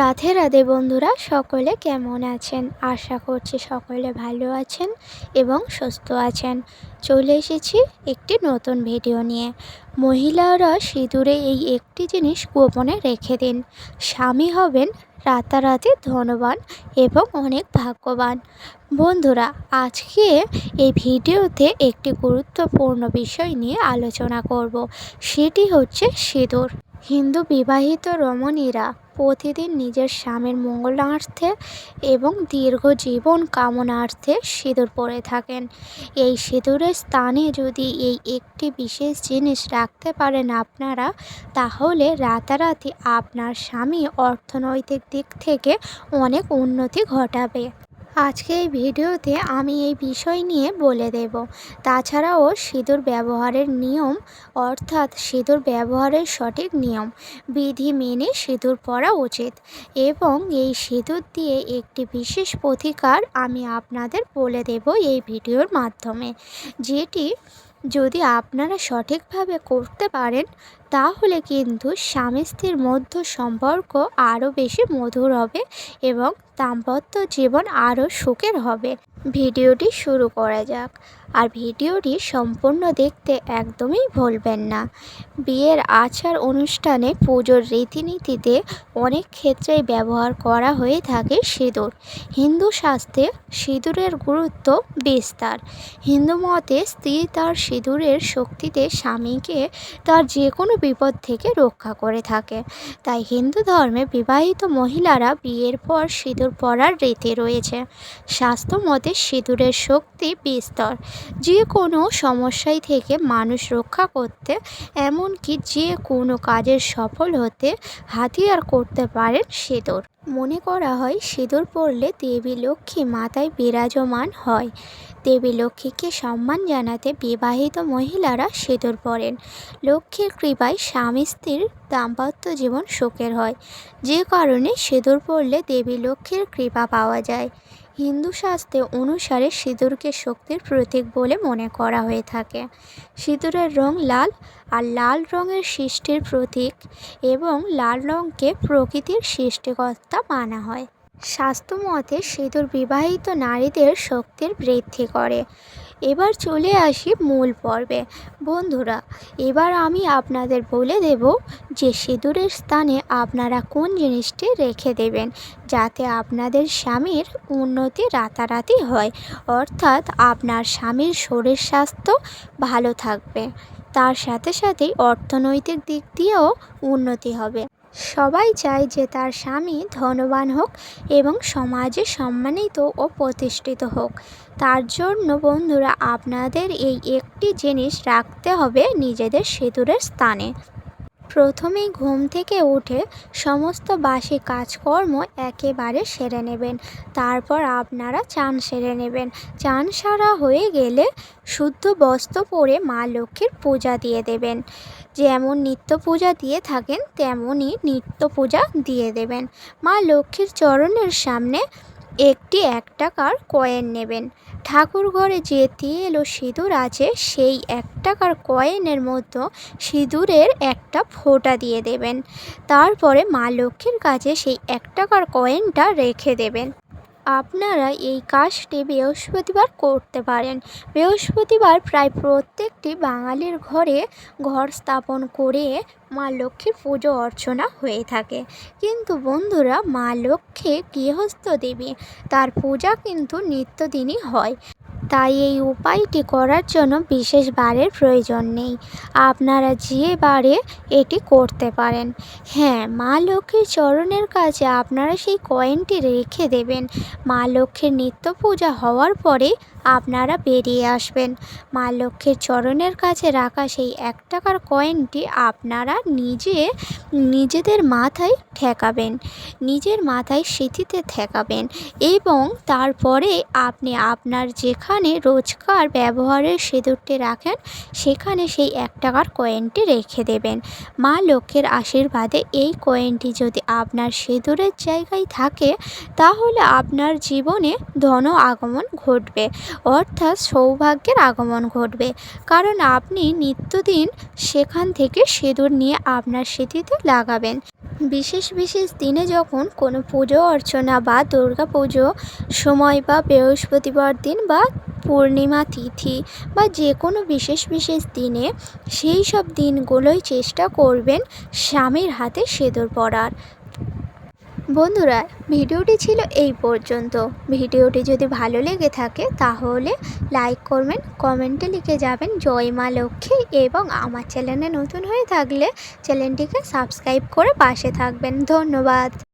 রাধে রাধে বন্ধুরা, সকলে কেমন আছেন? আশা করছি সকলে ভালো আছেন এবং সুস্থ আছেন। চলে এসেছি একটি নতুন ভিডিও নিয়ে। মহিলারা সিঁদুরে এই একটি জিনিস গোপনে রেখে দিন। স্বামী হবেন রাতারাতি ধনবান এবং অনেক ভাগ্যবান। বন্ধুরা, আজকে এই ভিডিওতে একটি গুরুত্বপূর্ণ বিষয় নিয়ে আলোচনা করব। সেটি হচ্ছে সিঁদুর। হিন্দু বিবাহিত রমণীরা প্রতিদিন নিজের স্বামীর মঙ্গলার্থে এবং দীর্ঘ জীবন কামনার্থে সিঁদুর পরে থাকেন। এই সিঁদুরের স্থানে যদি এই একটি বিশেষ জিনিস রাখতে পারেন আপনারা, তাহলে রাতারাতি আপনার স্বামী অর্থনৈতিক দিক থেকে অনেক উন্নতি ঘটাবে। আজকে এই ভিডিওতে আমি এই বিষয় নিয়ে বলে দেব। তাছাড়াও সিঁদুর ব্যবহারের নিয়ম, অর্থাৎ সিঁদুর ব্যবহারের সঠিক নিয়ম, বিধি মেনে সিঁদুর পরা উচিত এবং এই সিঁদুর দিয়ে একটি বিশেষ প্রতিকার আমি আপনাদের বলে দেব এই ভিডিওর মাধ্যমে। যেটি যদি আপনারা সঠিকভাবে করতে পারেন, তাহলে কিন্তু স্বামী স্ত্রীর মধ্য সম্পর্ক আরও বেশি মধুর হবে এবং দাম্পত্য জীবন আরও সুখের হবে। ভিডিওটি শুরু করা যাক। আর ভিডিওটি সম্পূর্ণ দেখতে একদমই ভুলবেন না। বিয়ের আচার অনুষ্ঠানে পুজোর রীতিনীতিতে অনেক ক্ষেত্রেই ব্যবহার করা হয়ে থাকে সিঁদুর। হিন্দু শাস্ত্রে সিঁদুরের গুরুত্ব বিস্তার। হিন্দু মতে স্ত্রী তার সিঁদুরের শক্তিতে স্বামীকে তার যে কোনো বিপদ থেকে রক্ষা করে থাকে। তাই হিন্দু ধর্মে বিবাহিত মহিলারা বিয়ের পর সিঁদুর পরার রীতি রয়েছে। স্বাস্থ্য মতে সিঁদুরের শক্তি বিস্তর। যে কোনো সমস্যায় থেকে মানুষ রক্ষা করতে, এমনকি যে কোনো কাজের সফল হতে হাতিয়ার করতে পারেন সিঁদুর। মনে করা হয় সিঁদুর পরলে দেবী লক্ষ্মী মাথায় বিরাজমান হয়। দেবী লক্ষ্মীকে সম্মান জানাতে বিবাহিত মহিলারা সিঁদুর পরেন। লক্ষ্মীর কৃপায় স্বামী স্ত্রীর দাম্পত্য জীবন সুখের হয়। যে কারণে সিঁদুর পরলে দেবী লক্ষ্মীর কৃপা পাওয়া যায়। হিন্দু শাস্ত্রে অনুসারে সিঁদুরকে শক্তির প্রতীক বলে মনে করা হয়ে থাকে। সিঁদুরের রং লাল আর লাল রঙের সৃষ্টির প্রতীক এবং লাল রঙকে প্রকৃতির সৃষ্টিকর্তা মানা হয়। স্বাস্থ্যমতে সিঁদুর বিবাহিত নারীদের শক্তির বৃদ্ধি করে। এবার চলে আসি মূল পর্বে। বন্ধুরা, এবার আমি আপনাদের বলে দেব যে সিঁদুরের স্থানে আপনারা কোন জিনিসটি রেখে দেবেন যাতে আপনাদের স্বামীর উন্নতি রাতারাতি হয়। অর্থাৎ আপনার স্বামীর শরীর স্বাস্থ্য ভালো থাকবে। তার সাথে সাথেই অর্থনৈতিক দিক দিয়েও উন্নতি হবে। সবাই চায় যে তার স্বামী ধনবান হোক এবং সমাজে সম্মানিত ও প্রতিষ্ঠিত হোক। তার জন্য বন্ধুরা, আপনাদের এই একটি জিনিস রাখতে হবে নিজেদের সেতুরের স্থানে। প্রথমেই ঘুম থেকে উঠে সমস্ত বাসি কাজকর্ম একেবারে সেরে নেবেন। তারপর আপনারা চান সেরে নেবেন। চান সারা হয়ে গেলে শুদ্ধ বস্ত্র পরে মা লক্ষ্মীর পূজা দিয়ে দেবেন। যেমন নিত্য পূজা দিয়ে থাকেন তেমনই নিত্য পূজা দিয়ে দেবেন। মা লক্ষ্মীর চরণের সামনে একটি এক টাকার কয়েন নেবেন। ঠাকুর ঘরে যেতে এলো সিঁদুর আছে, সেই এক টাকার কয়েনের মতো সিঁদুরের একটা ফোঁটা দিয়ে দেবেন। তারপরে মা লক্ষ্মীর কাছে সেই এক টাকার কয়েনটা রেখে দেবেন। আপনারা এই কাজটি বৃহস্পতিবার করতে পারেন। বৃহস্পতিবার প্রায় প্রত্যেকটি বাঙালির ঘরে ঘর স্থাপন করে মা লক্ষ্মীর পুজো অর্চনা হয়ে থাকে। কিন্তু বন্ধুরা, মা লক্ষ্মী গৃহস্থ দেবী, তার পূজা কিন্তু নিত্যদিনই হয়। তাই এই উপায়টি করার জন্য বিশেষ বারের প্রয়োজন নেই। আপনারা যে বারে এটি করতে পারেন। হ্যাঁ মা লক্ষ্মীর চরণের কাছে আপনারা সেই কয়েনটি রেখে দেবেন। মা লক্ষ্মীর নিত্য পূজা হওয়ার পরে আপনারা বেরিয়ে আসবেন। মা লক্ষ্মীর চরণের কাছে রাখা সেই এক টাকার কয়েনটি আপনারা নিজে, নিজেদের মাথায় ঠেকাবেন, নিজের মাথায় স্মৃতিতে ঠেকাবেন এবং তারপরে আপনি আপনার যেখানে রোজকার ব্যবহারের সিঁদুরটি রাখেন, সেখানে সেই এক টাকার কয়েনটি রেখে দেবেন। মা লক্ষ্মীর আশীর্বাদে এই কয়েনটি যদি আপনার সিঁদুরের জায়গায় থাকে, তাহলে আপনার জীবনে ধন আগমন ঘটবে, অর্থাৎ সৌভাগ্যের আগমন ঘটবে। কারণ আপনি নিত্যদিন সেখান থেকে সিঁদুর নিয়ে আপনার স্মৃতিতে লাগাবেন। বিশেষ বিশেষ দিনে যখন কোনো পুজো, অর্চনা বা দুর্গা পুজো, সময় বা বৃহস্পতিবার দিন বা পূর্ণিমা তিথি বা যে কোনো বিশেষ বিশেষ দিনে, সেই সব দিনগুলোই চেষ্টা করবেন স্বামীর হাতে সেঁদুর পরার। বন্ধুরা, ভিডিওটি ছিল এই পর্যন্ত। ভিডিওটি যদি ভালো লেগে থাকে, তাহলে লাইক করবেন, কমেন্টে লিখে যাবেন, জয় মা লক্ষ্মী এবং আমার চ্যানেলে নতুন হয়ে থাকলে চ্যানেলটিকে সাবস্ক্রাইব করে পাশে থাকবেন। ধন্যবাদ।